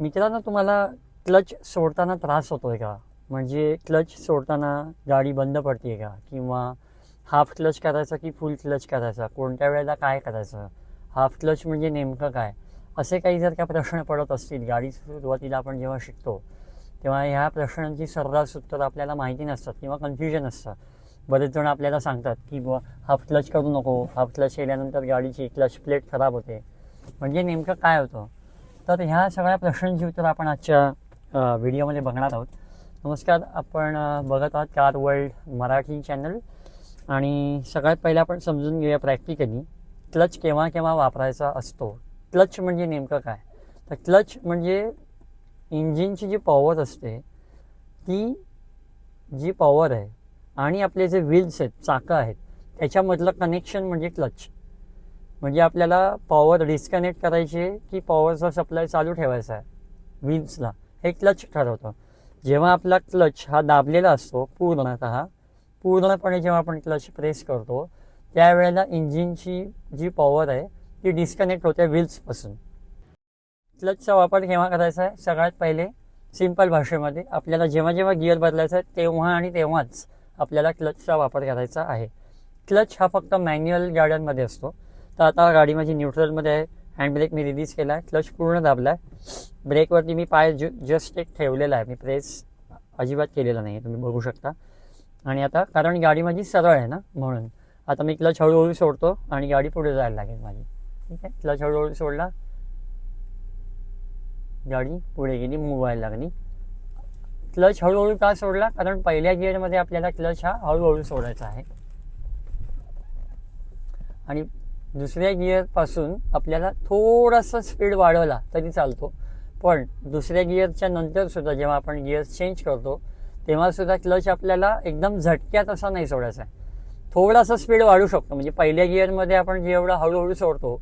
मित्रांनो तुम्हाला क्लच सोडताना त्रास होतो आहे का? म्हणजे क्लच सोडताना गाडी बंद पडते का? किंवा हाफ क्लच करायचा की फुल क्लच करायचा? कोणत्या वेळेला काय करायचं? हाफ क्लच म्हणजे नेमकं काय? असे काही जर का प्रश्न पडत असतील गाडी सुरुवातीला आपण जेव्हा शिकतो तेव्हा ह्या प्रश्नांची सर्रास उत्तर आपल्याला माहिती नसतात किंवा कन्फ्युजन असतं. बरेच जण आपल्याला सांगतात की बुवा हाफ क्लच करू नको. हाफ क्लच केल्यानंतर गाडीची क्लच प्लेट खराब होते. म्हणजे नेमकं काय होतं? तर ह्या सगळ्या प्रश्नांची उत्तर आपण आजच्या व्हिडिओमध्ये बघणार आहोत. नमस्कार आपण बघत आहात कार वर्ल्ड मराठी चॅनल. आणि सगळ्यात पहिलं आपण समजून घेऊया प्रॅक्टिकली क्लच केव्हा केव्हा वापरायचा असतो. क्लच म्हणजे नेमकं काय? तर क्लच म्हणजे इंजिनची जी पॉवर असते ती जी पॉवर आहे आणि आपले जे व्हील्स आहेत चाकं आहेत त्याच्यामधलं कनेक्शन म्हणजे क्लच. म्हणजे आपल्याला पॉवर डिस्कनेक्ट करायची आहे की पॉवरचा सप्लाय चालू ठेवायचा आहे. विन्सला हे क्लच ठरवतं. जेव्हा आपला क्लच हा दाबलेला असतो पूर्णतः पूर्णपणे जेव्हा आपण क्लच प्रेस करतो त्यावेळेला इंजिनची जी पॉवर आहे ती डिस्कनेक्ट होते व्हील्सपासून क्लचचा वापर केव्हा करायचा आहे? सगळ्यात पहिले सिंपल भाषेमध्ये आपल्याला जेव्हा जेव्हा गिअर बदलायचा आहे तेव्हा आणि तेव्हाच आपल्याला क्लचचा वापर करायचा आहे. क्लच हा फक्त मॅन्युअल गाड्यांमध्ये असतो. तर आता गाडी माझी न्यूट्रलमध्ये आहे. हँडब्रेक मी रिलीज केला आहे क्लच पूर्ण दाबला आहे ब्रेकवरती मी पाय जु जस्ट एक ठेवलेला आहे. मी प्रेस अजिबात केलेला नाही तुम्ही बघू शकता. आणि आता कारण गाडी माझी सरळ आहे ना म्हणून. आता मी क्लच हळूहळू सोडतो आणि गाडी पुढे जायला लागेल माझी. ठीक आहे? क्लच हळूहळू सोडला. गाडी पुढे गेली मूव व्हायला लागली. क्लच हळूहळू का सोडला? कारण पहिल्या गिअरमध्ये आपल्याला क्लच हा हळूहळू सोडायचा आहे. आणि दुसऱ्या गिअरपासून आपल्याला थोडासा स्पीड वाढवला तरी चालतो. पण दुसऱ्या गिअरच्या नंतरसुद्धा जेव्हा आपण गिअर चेंज करतो तेव्हासुद्धा क्लच आपल्याला एकदम झटक्यात असा नाही सोडायचा आहे. थोडासा स्पीड वाढू शकतो. म्हणजे पहिल्या गिअरमध्ये आपण जेवढा हळूहळू सोडतो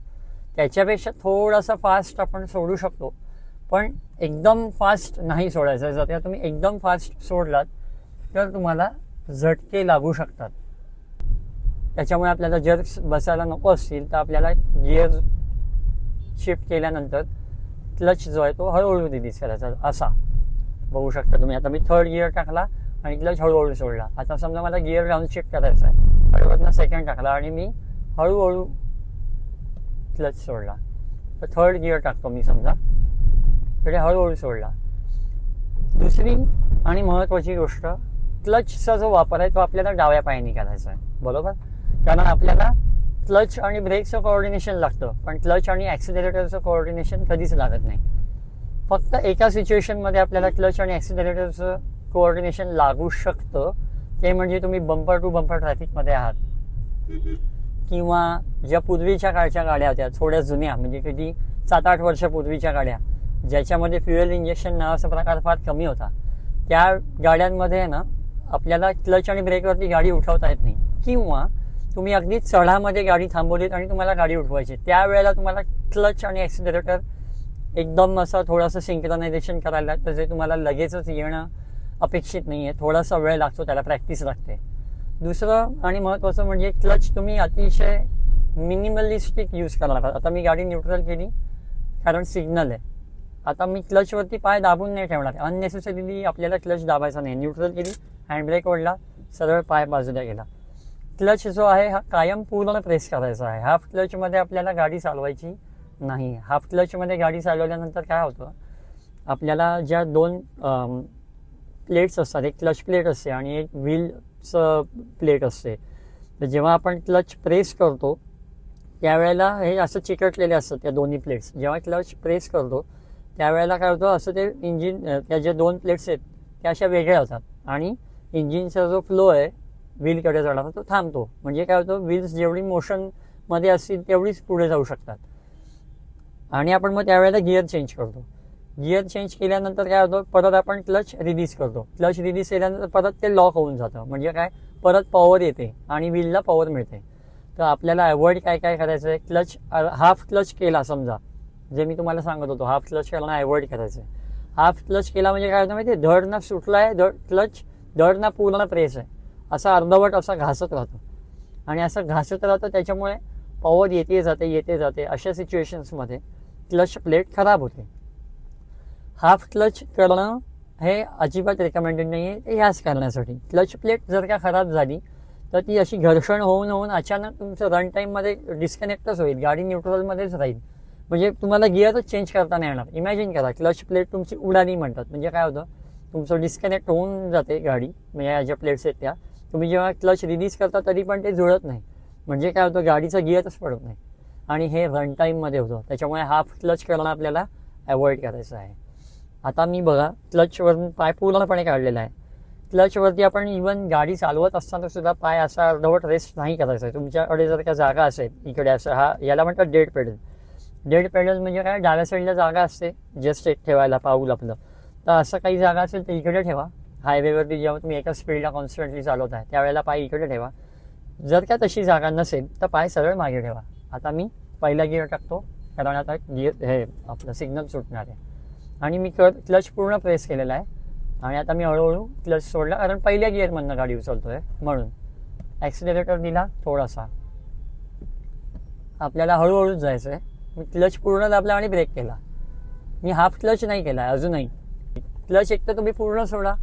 त्याच्यापेक्षा थोडासा फास्ट आपण सोडू शकतो. पण एकदम फास्ट नाही सोडायचं. जर तुम्ही एकदम फास्ट सोडलात तर तुम्हाला झटके लागू शकतात. त्याच्यामुळे आपल्याला जर बसायला नको असतील तर आपल्याला गिअर शिफ्ट केल्यानंतर क्लच जो आहे तो हळूहळू रिलीज करायचा असा. बघू शकता तुम्ही. आता मी थर्ड गिअर टाकला आणि क्लच हळूहळू सोडला. आता समजा मला गिअर डाऊन शिफ्ट करायचा आहे. हळूवरनं सेकंड टाकला आणि मी हळूहळू क्लच सोडला. तर थर्ड गिअर टाकतो मी समजा. तरी हळूहळू सोडला. दुसरी आणि महत्त्वाची गोष्ट क्लचचा जो वापर आहे तो आपल्याला डाव्या पायाने करायचा आहे. बरोबर? कारण आपल्याला क्लच आणि ब्रेकचं कोऑर्डिनेशन लागतं. पण क्लच आणि ॲक्सिलरेटरचं कोऑर्डिनेशन कधीच लागत नाही. फक्त एका सिच्युएशनमध्ये आपल्याला क्लच आणि ॲक्सिलरेटरचं कोऑर्डिनेशन लागू शकतं. ते म्हणजे तुम्ही बंपर टू बंपर ट्रॅफिकमध्ये आहात. किंवा ज्या पूर्वीच्या काळच्या गाड्या होत्या थोड्या जुन्या म्हणजे किती सात आठ वर्षापूर्वीच्या गाड्या ज्याच्यामध्ये फ्युएल इंजेक्शन नावाचा प्रकार फार कमी होता. त्या गाड्यांमध्ये आहे ना आपल्याला क्लच आणि ब्रेकवरती गाडी उठवता येत नाही. किंवा तुम्ही अगदी चढामध्ये गाडी थांबवलीत आणि तुम्हाला गाडी उठवायची. त्यावेळेला तुम्हाला क्लच आणि ॲक्सिलरेटर एकदम असं थोडंसं सिंक्रोनायझेशन करायला लागतं जे तुम्हाला लगेचच येणं अपेक्षित नाही आहे थोडासा वेळ लागतो त्याला प्रॅक्टिस लागते. दुसरं आणि महत्त्वाचं म्हणजे क्लच तुम्ही अतिशय मिनिमलिस्टिक यूज करणार लागतात आता मी गाडी न्यूट्रल केली कारण सिग्नल आहे. आता मी क्लचवरती पाय दाबून नाही ठेवणार. अननेसेसरीली आपल्याला क्लच दाबायचा नाही. न्यूट्रल केली हँडब्रेक ओढला सरळ पाय बाजूला गेला. क्लच जो आहे हा कायम पूर्ण प्रेस करायचा आहे. हाफ क्लचमध्ये आपल्याला गाडी चालवायची नाही. हाफ क्लचमध्ये गाडी चालवल्यानंतर काय होतं? आपल्याला ज्या दोन प्लेट्स असतात एक क्लच प्लेट असते आणि एक व्हीलचं प्लेट असते. तर जेव्हा आपण क्लच प्रेस करतो त्यावेळेला हे असं चिकटलेले असतात त्या दोन्ही प्लेट्स जेव्हा क्लच प्रेस करतो त्यावेळेला काय होतं? असं ते इंजिन त्या ज्या दोन प्लेट्स आहेत त्या अशा वेगळ्या होतात. आणि इंजिनचा जो फ्लो आहे व्हीलकडे जाणारा तो थांबतो. म्हणजे काय होतं व्हील्स जेवढी मोशनमध्ये असतील तेवढीच पुढे जाऊ शकतात. आणि आपण मग त्यावेळेला गिअर चेंज करतो. गिअर चेंज केल्यानंतर काय होतं परत आपण क्लच रिलीज करतो. क्लच रिलीज केल्यानंतर परत ते लॉक होऊन जातं. म्हणजे काय परत पॉवर येते आणि व्हीलला पॉवर मिळते. तर आपल्याला अवॉइड काय काय करायचं आहे क्लच हाफ क्लच केला समजा. जे मी तुम्हाला सांगत होतो हाफ क्लच करणं अवॉइड करायचं आहे हाफ क्लच केला म्हणजे काय होतं माहिती धड ना सुटला आहे धड क्लच धड ना पूर्ण प्रेस आहे. असा अर्धवट असा घासत राहतो. आणि असं घासत राहतं त्याच्यामुळे पॉवर येते जाते येते जाते अशा सिच्युएशन्समध्ये क्लच प्लेट खराब होते. हाफ क्लच करणं हे अजिबात रेकमेंडेड नाही आहे ते ह्याच कारणासाठी. क्लच प्लेट जर का खराब झाली तर ती अशी घर्षण होऊन होऊन अचानक तुमचं रन टाईममध्ये डिस्कनेक्टच होईल गाडी न्यूट्रलमध्येच राहील. म्हणजे तुम्हाला गिअरच चेंज करता नाही येणार. इमॅजिन करा क्लच प्लेट तुमची उडाली म्हणतात. म्हणजे काय होतं? तुमचं डिस्कनेक्ट होऊन जाते गाडी. म्हणजे या ज्या प्लेट्स आहेत त्या. तुम्ही जेव्हा क्लच रिलीज करता तरी पण ते जुळत नाही. म्हणजे काय होतं गाडीचं गिअरच पडत नाही. आणि हे रन टाईममध्ये होतं. त्याच्यामुळे हाफ क्लच करणं आपल्याला अवॉइड करायचं आहे. आता मी बघा क्लचवरून पाय पूर्णपणे काढलेला आहे. क्लचवरती आपण इवन गाडी चालवत असताना सुद्धा पाय असा अर्धवट रेस्ट नाही करायचा आहे. तुमच्याकडे जर का जागा असेल इकडे असं हा याला म्हणतात डेड पेडल डेड पेडल म्हणजे काय? डाव्या साईडला जागा असते जस्ट एक ठेवायला पाऊल आपलं. तर असं काही जागा असेल तर इकडे ठेवा. हायवेवरती जेव्हा तुम्ही एका स्पीडला कॉन्स्टंटली चालवत आहे त्यावेळेला पाय इकडे ठेवा. जर का तशी जागा नसेल तर पाय सरळ मागे ठेवा. आता मी पहिला गिअर टाकतो कारण आता गिअर हे आपलं सिग्नल सुटणार आहे. आणि मी क्ल क्लच पूर्ण प्रेस केलेला आहे. आणि आता मी हळूहळू क्लच सोडला कारण पहिल्या गिअरमधनं गाडी उचलतो आहे म्हणून ॲक्सिलेटर दिला थोडासा. आपल्याला हळूहळूच जायचं आहे मी क्लच पूर्ण दाबला आणि ब्रेक केला. मी हाफ क्लच नाही केला आहे अजूनही. क्लच एक तर तुम्ही पूर्ण सोडा.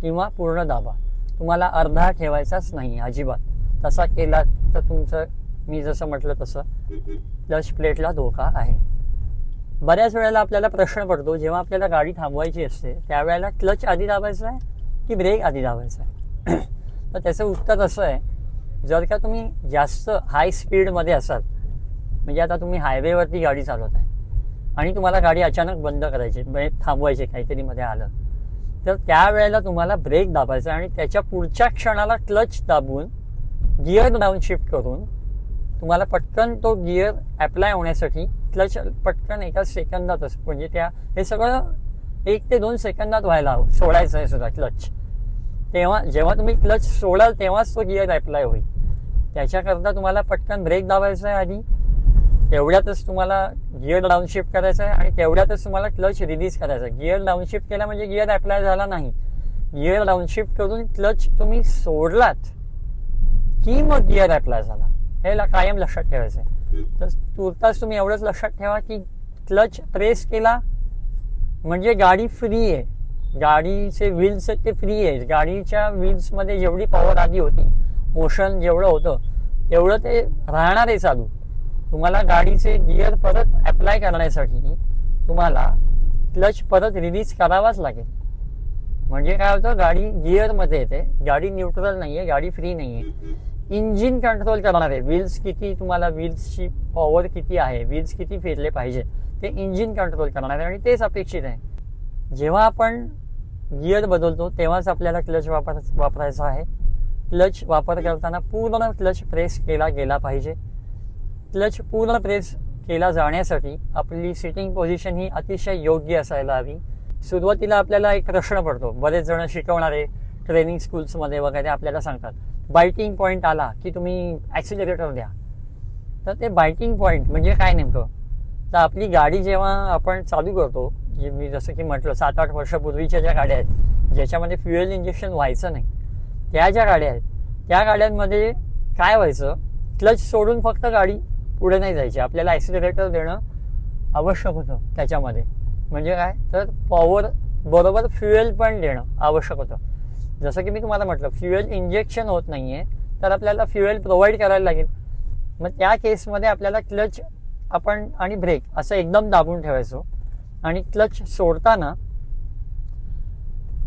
किंवा पूर्ण दाबा. तुम्हाला अर्धा ठेवायचाच नाही अजिबात. तसा केला तर तुमचं मी जसं म्हटलं तसं क्लच प्लेटला धोका आहे. बऱ्याच वेळेला आपल्याला प्रश्न पडतो जेव्हा आपल्याला गाडी थांबवायची असते त्यावेळेला क्लच आधी दाबायचा आहे की ब्रेक आधी दाबायचा आहे? तर त्याचं उत्तर असं आहे जर का तुम्ही जास्त हाय स्पीडमध्ये असाल म्हणजे आता तुम्ही हायवेवरती गाडी चालवत आहे आणि तुम्हाला गाडी अचानक बंद करायची म्हणजे थांबवायची काहीतरी मध्ये आलं तर त्यावेळेला तुम्हाला ब्रेक दाबायचा आणि त्याच्या पुढच्या क्षणाला क्लच दाबून गिअर डाऊन शिफ्ट करून तुम्हाला पटकन तो गिअर ॲप्लाय होण्यासाठी क्लच पटकन एका सेकंदातच म्हणजे त्या हे सगळं एक ते दोन सेकंदात व्हायला हवं. सोडायचं आहे सुद्धा क्लच. तेव्हा जेव्हा तुम्ही क्लच सोडाल तेव्हाच तो गिअर ॲप्लाय होईल. त्याच्याकरता तुम्हाला पटकन ब्रेक दाबायचा आहे आधी. एवढ्यातच तुम्हाला गिअर डाऊनशिफ्ट करायचं आहे आणि तेवढ्यातच तुम्हाला क्लच रिलीज करायचा आहे. गिअर डाऊनशिफ्ट केला म्हणजे गिअर अप्लाय झाला नाही. गिअर डाऊनशिफ्ट करून क्लच तुम्ही सोडलात की मग गिअर अप्लाय झाला? हे कायम लक्षात ठेवायचं आहे. तर तुर्तास तुम्ही एवढंच लक्षात ठेवा की क्लच प्रेस केला म्हणजे गाडी फ्री आहे. गाडीचे व्हील्स आहेत ते फ्री आहे गाडीच्या व्हील्समध्ये जेवढी पॉवर आधी होती मोशन जेवढं होतं तेवढं ते राहणार आहे चालू तुम्हाला गाडीचे गिअर परत अप्लाय करण्यासाठी तुम्हाला क्लच परत रिलीज करावाच लागेल. म्हणजे काय होतं? गाडी गिअरमध्ये येते. गाडी न्यूट्रल नाही आहे गाडी फ्री नाही आहे इंजिन कंट्रोल करणार आहे. व्हील्स किती तुम्हाला व्हील्सची पॉवर किती आहे? व्हील्स किती फिरले पाहिजे? ते इंजिन कंट्रोल करणार आहे आणि तेच अपेक्षित आहे. जेव्हा आपण गिअर बदलतो तेव्हाच आपल्याला क्लच वापर वापरायचा आहे. क्लच वापर करताना पूर्ण क्लच प्रेस केला गेला पाहिजे. क्लच पूर्ण प्रेस केला जाण्यासाठी आपली सिटिंग पोझिशन ही अतिशय योग्य असायला हवी. सुरुवातीला आपल्याला एक प्रश्न पडतो. बरेच जण शिकवणारे ट्रेनिंग स्कूल्समध्ये वगैरे आपल्याला सांगतात बायटिंग पॉईंट आला की तुम्ही ॲक्सिलरेटर द्या. तर ते बायटिंग पॉईंट म्हणजे काय नेमकं? तर आपली गाडी जेव्हा आपण चालू करतो जे मी जसं की म्हटलं सात आठ वर्षापूर्वीच्या ज्या गाड्या आहेत ज्याच्यामध्ये फ्युएल इंजेक्शन व्हायचं नाही त्या ज्या गाड्या आहेत त्या गाड्यांमध्ये काय व्हायचं? क्लच सोडून फक्त गाडी पुढे नाही जायची. आपल्याला ॲक्सिलरेटर देणं आवश्यक होतं त्याच्यामध्ये. म्हणजे काय? तर पॉवर बरोबर फ्युएल पण देणं आवश्यक होतं. जसं की मी तुम्हाला म्हटलं फ्युएल इंजेक्शन होत नाही आहे तर आपल्याला फ्युएल प्रोव्हाइड करायला लागेल. मग त्या केसमध्ये आपल्याला क्लच आपण आणि ब्रेक असं एकदम दाबून ठेवायचो. आणि क्लच सोडताना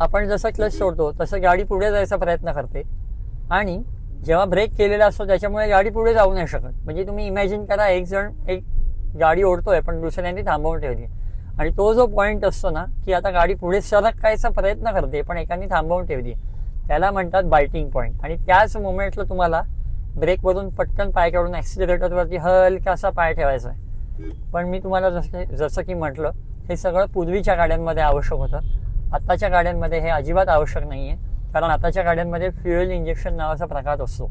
आपण जसं क्लच सोडतो तसं गाडी पुढे जायचा प्रयत्न करते. आणि जेव्हा ब्रेक केलेला असतो त्याच्यामुळे गाडी पुढे जाऊ नाही शकत. म्हणजे तुम्ही इमॅजिन करा एक जण एक गाडी ओढतोय पण दुसऱ्यांनी थांबवून ठेवली. आणि तो जो पॉईंट असतो ना की आता गाडी पुढे सरकायचा प्रयत्न करते पण एकाने थांबवून ठेवली. त्याला म्हणतात बायटिंग पॉईंट आणि त्याच मोमेंटला तुम्हाला ब्रेकवरून पटकन पाय काढून ॲक्सिलरेटरवरती हलकासा पाय ठेवायचा आहे. पण मी तुम्हाला जसं जसं की म्हटलं हे सगळं पूर्वीच्या गाड्यांमध्ये आवश्यक होतं. आत्ताच्या गाड्यांमध्ये हे अजिबात आवश्यक नाही आहे कारण आताच्या गाड्यांमध्ये फ्युएल इंजेक्शन नावाचा प्रकार असतो.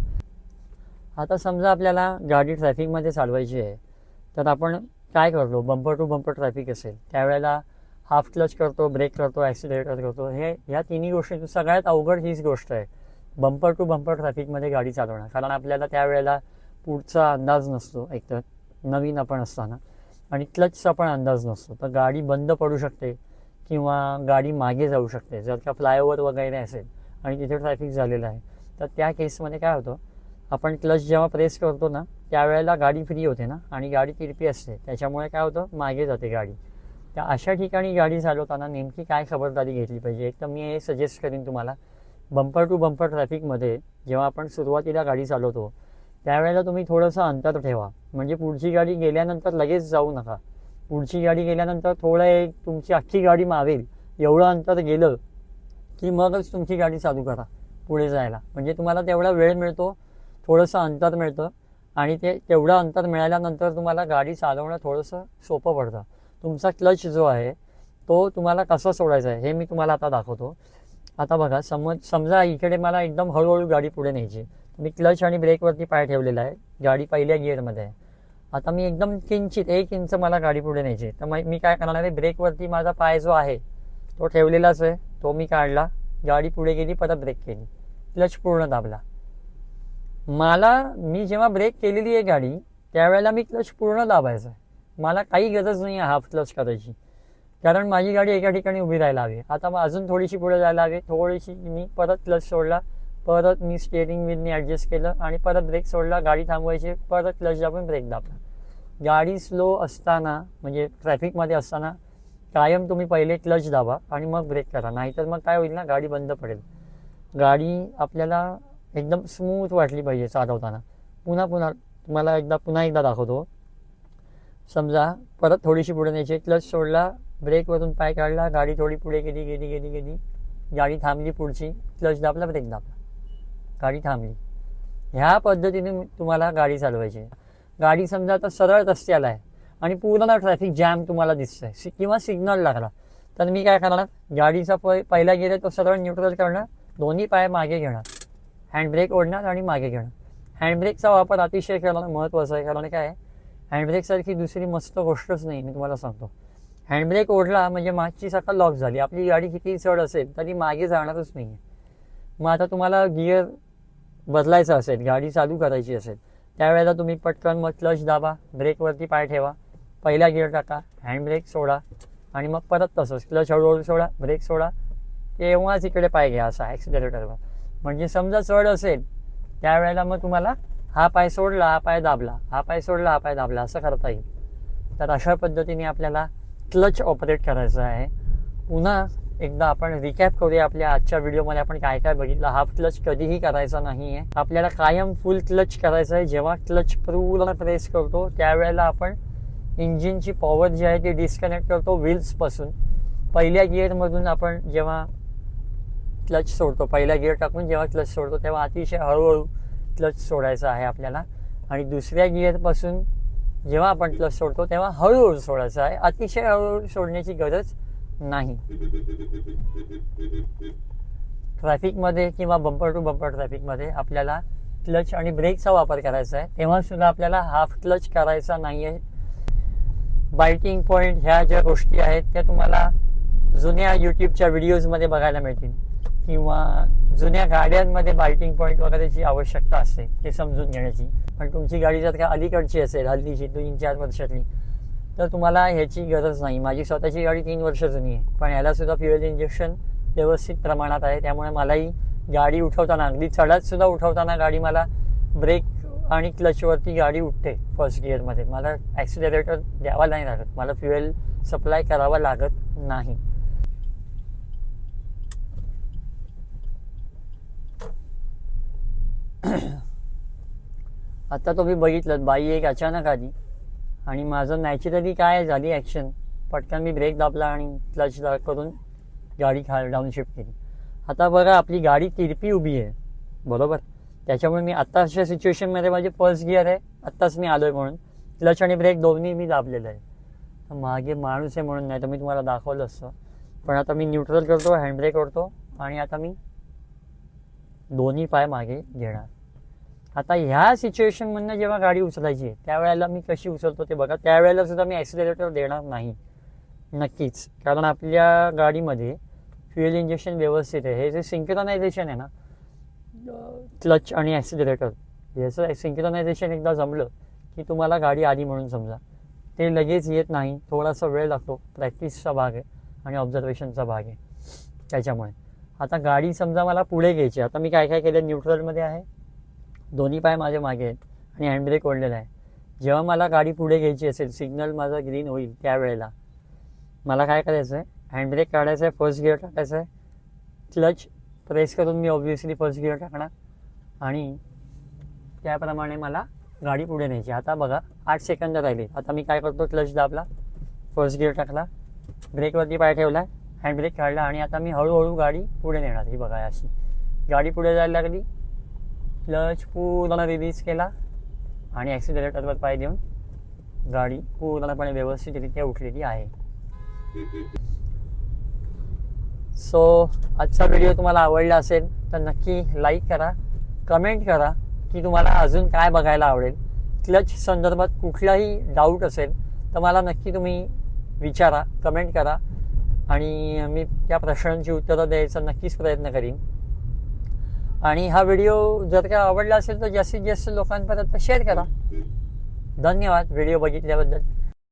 आता समजा आपल्याला गाडी ट्रॅफिकमध्ये चालवायची आहे तर आपण काय करतो? बंपर टू बंपर ट्रॅफिक असेल त्यावेळेला हाफ क्लच करतो ब्रेक करतो ॲक्सिलेटर करतो. हे ह्या तिन्ही गोष्टी सगळ्यात अवघड हीच गोष्ट आहे बंपर टू बंपर ट्रॅफिकमध्ये गाडी चालवणं. कारण आपल्याला त्यावेळेला पुढचा अंदाज नसतो एकतर नवीन आपण असताना. आणि क्लचचा पण अंदाज नसतो. तर गाडी बंद पडू शकते किंवा गाडी मागे जाऊ शकते. जर का फ्लायओव्हर वगैरे असेल आणि तिथे ट्रॅफिक झालेलं आहे. तर त्या केसमध्ये काय होतं आपण क्लच जेव्हा प्रेस करतो ना त्यावेळेला गाडी फ्री होते ना आणि गाडी तिरपी असते. त्याच्यामुळे काय होतं मागे जाते गाडी. त्या अशा ठिकाणी गाडी चालवताना नेमकी काय खबरदारी घेतली पाहिजे? एक तर मी हे सजेस्ट करीन तुम्हाला. बंपर टू बंपर ट्रॅफिकमध्ये जेव्हा आपण सुरुवातीला गाडी चालवतो त्यावेळेला तुम्ही थोडंसं अंतर ठेवा. म्हणजे पुढची गाडी गेल्यानंतर लगेच जाऊ नका. पुढची गाडी गेल्यानंतर थोडं एक तुमची अख्खी गाडी मावेल. एवढं अंतर गेलं की मगच तुमची गाडी चालू करा पुढे जायला. म्हणजे तुम्हाला तेवढा वेळ मिळतो थोडंसं अंतर मिळतं आणि ते तेवढं अंतर मिळाल्यानंतर तुम्हाला गाडी चालवणं थोडंसं सोपं पडतं. तुमचा क्लच जो आहे तो तुम्हाला कसा सोडायचा आहे हे मी तुम्हाला आता दाखवतो. आता बघा समज समजा इकडे मला एकदम हळूहळू गाडी पुढे न्यायची मी क्लच आणि ब्रेकवरती पाय ठेवलेला आहे गाडी पहिल्या गिअरमध्ये आहे. आता मी एकदम किंचित एक इंच मला गाडी पुढे न्यायची तर मग मी काय करणार आहे ब्रेकवरती माझा पाय जो आहे तो ठेवलेलाच आहे. तो मी काढला गाडी पुढे गेली परत ब्रेक केली. क्लच पूर्ण दाबला. मला मी जेव्हा ब्रेक केलेली आहे गाडी त्यावेळेला मी क्लच पूर्ण दाबायचा. आहे मला काही गरज नाही आहे हाफ क्लच करायची. कारण माझी गाडी एका ठिकाणी उभी राहायला हवी. आता मग अजून थोडीशी पुढे जायला हवी. थोडीशी मी परत क्लच सोडला. परत मी स्टेअरिंग व्हीलनी ॲडजस्ट केलं आणि परत ब्रेक सोडला. गाडी थांबवायची परत क्लच दाबून ब्रेक दाबला. गाडी स्लो असताना म्हणजे ट्रॅफिकमध्ये असताना कायम तुम्ही पहिले क्लच दाबा आणि मग ब्रेक करा. नाहीतर मग काय होईल ना गाडी बंद पडेल. गाडी आपल्याला एकदम स्मूथ वाटली पाहिजे चालवताना. पुन्हा पुन्हा तुम्हाला एकदा पुन्हा एकदा दाखवतो. समजा परत थोडीशी पुढे न्यायची क्लच सोडला ब्रेकवरून पाय काढला गाडी थोडी पुढे गेली गेली गेली गेली. गाडी थांबली पुढची. क्लच दाबला ब्रेक दाबला. गाडी थांबली. ह्या पद्धतीने तुम्हाला गाडी चालवायची गाडी समजा आता सरळ रस्त्याला आहे. आणि पूर्ण ट्रॅफिक जॅम तुम्हाला दिसतंय. सि- किंवा सिग्नल लागला. तर मी काय करणार? गाडीचा पै पहिला गेला तो सरळ न्यूट्रल करणार. दोन्ही पाय मागे घेणार. हँडब्रेक ओढणार आणि मागे घेणार. हँडब्रेकचा वापर अतिशय करणं महत्त्वाचं आहे. कारण काय आहे? हँडब्रेकसारखी दुसरी मस्त गोष्टच नाही मी तुम्हाला सांगतो. हँडब्रेक ओढला म्हणजे मागची सकाळ लॉक झाली. आपली गाडी किती चढ असेल तरी मागे जाणारच नाही मग आता तुम्हाला गिअर बदलायचा असेल गाडी चालू करायची असेल त्यावेळेला तुम्ही पटकन मग क्लच दाबा ब्रेकवरती पाय ठेवा. पहिला गिअर टाका हँडब्रेक सोडा आणि मग परत तसंच क्लच हळूहळू सोडा ब्रेक सोडा. तेव्हाच इकडे पाय घ्या असा ॲक्सिलेटरवर म्हणजे समजा चढ असेल त्यावेळेला मग तुम्हाला हा पाय सोडला हा पाय दाबला हा पाय सोडला हा पाय दाबला असं करता येईल. तर अशा पद्धतीने आपल्याला क्लच ऑपरेट करायचं आहे. पुन्हा एकदा आपण रिकॅप करूया आपल्या आजच्या व्हिडिओमध्ये आपण काय काय बघितलं? हाफ क्लच कधीही करायचा नाही आहे आपल्याला कायम फुल क्लच करायचं आहे. जेव्हा क्लच पूर्ण प्रेस करतो त्यावेळेला आपण इंजिनची पॉवर जी आहे ती डिस्कनेक्ट करतो व्हील्सपासून पहिल्या गिअरमधून आपण जेव्हा क्लच सोडतो पहिला गिअर टाकून जेव्हा क्लच सोडतो तेव्हा अतिशय हळूहळू क्लच सोडायचा आहे आपल्याला. आणि दुसऱ्या गिअरपासून जेव्हा आपण क्लच सोडतो तेव्हा हळूहळू सोडायचं आहे. अतिशय हळूहळू सोडण्याची गरज नाही. ट्रॅफिकमध्ये किंवा बंपर टू बंपर ट्रॅफिकमध्ये आपल्याला क्लच आणि ब्रेकचा वापर करायचा आहे. तेव्हा सुद्धा आपल्याला हाफ क्लच करायचा नाही आहे बायटिंग पॉईंट ह्या ज्या गोष्टी आहेत त्या तुम्हाला जुन्या यूट्यूबच्या व्हिडिओजमध्ये बघायला मिळतील. किंवा जुन्या गाड्यांमध्ये बायकिंग पॉईंट वगैरेची आवश्यकता असते ते समजून घेण्याची. पण तुमची गाडी जर का अलीकडची असेल हल्लीची तीन चार वर्षातली तर तुम्हाला ह्याची गरज नाही. माझी स्वतःची गाडी तीन वर्ष जुनी आहे पण ह्याला सुद्धा फ्युएल इंजेक्शन व्यवस्थित प्रमाणात आहे. त्यामुळे मलाही गाडी उठवताना अगदी चढतसुद्धा उठवताना गाडी मला ब्रेक आणि क्लचवरती गाडी उठते फर्स्ट गिअरमध्ये मला ॲक्सिलरेटर द्यावा नाही लागत. मला फ्युएल सप्लाय करावा लागत नाही. आता तुम्ही बघितलं बाई एक अचानक आली आणि माझं नॅचरली काय झाली ॲक्शन पटकन मी ब्रेक दाबला आणि क्लच करून गाडी खा डाऊन शिफ्ट केली. आता बघा आपली गाडी तिरपी उभी आहे. बरोबर? त्याच्यामुळे मी आत्ताच्या सिच्युएशनमध्ये माझी फर्स्ट गिअर आहे. आत्ताच मी आलो आहे म्हणून. क्लच आणि ब्रेक दोन्ही मी दाबलेलं आहे. तर मागे माणूस आहे म्हणून नाही तर मी तुम्हाला दाखवलं असतं. पण आता मी न्यूट्रल करतो हँडब्रेक करतो आणि आता मी दोन्ही पाय मागे घेणार. आता ह्या सिच्युएशनमधनं जेव्हा गाडी उचलायची आहे त्यावेळेला मी कशी उचलतो ते बघा. त्यावेळेला सुद्धा मी ॲक्सिलेटर देणार नाही. नक्कीच. कारण आपल्या गाडीमध्ये फ्युएल इंजेक्शन व्यवस्थित आहे. हे जे सिंक्रोनायझेशन आहे ना क्लच आणि ॲक्सिलरेटर. याचं सिंक्रोनायझेशन एकदा जमलं की तुम्हाला गाडी आली म्हणून समजा. ते लगेच येत नाही थोडासा वेळ लागतो प्रॅक्टिसचा भाग आहे आणि ऑब्झर्वेशनचा भाग आहे त्याच्यामुळे. आता गाडी समजा मला पुढे घ्यायची आता मी काय काय केलं? न्यूट्रलमध्ये आहे. दोन्ही पाय माझ्या मागे आहेत आणि हँडब्रेक ओढलेला आहे. जेव्हा मला गाडी पुढे घ्यायची असेल सिग्नल माझा ग्रीन होईल त्यावेळेला मला काय करायचं आहे हँडब्रेक काढायचं आहे फर्स्ट गिअर टाकायचं आहे क्लच प्रेस करून मी ऑब्वियसली फर्स्ट गिअर टाकणार. आणि त्याप्रमाणे मला गाडी पुढे न्यायची. आता बघा आठ सेकंद राहिले. आता मी काय करतो? क्लच दाबला. फर्स्ट गिअर टाकला. ब्रेकवरती पाय ठेवला. हँडब्रेक काढला. आणि आता मी हळूहळू गाडी पुढे नेणार ही बघा अशी. गाडी पुढे जायला लागली. क्लच पूर्ण रिलीज केला. आणि ॲक्सिलरेटरवर पाय देऊन गाडी पूर्णपणे व्यवस्थितरित्या उठलेली आहे. सो आजचा व्हिडिओ तुम्हाला आवडला असेल तर नक्की लाईक करा कमेंट करा की तुम्हाला अजून काय बघायला आवडेल. क्लच संदर्भात कुठलाही डाऊट असेल तर मला नक्की तुम्ही विचारा कमेंट करा. आणि मी त्या प्रश्नांची उत्तरं द्यायचा नक्कीच प्रयत्न करीन. आणि हा व्हिडिओ जर का आवडला असेल तर जास्तीत जास्त लोकांपर्यंत शेअर करा. धन्यवाद. व्हिडिओ बघितल्याबद्दल.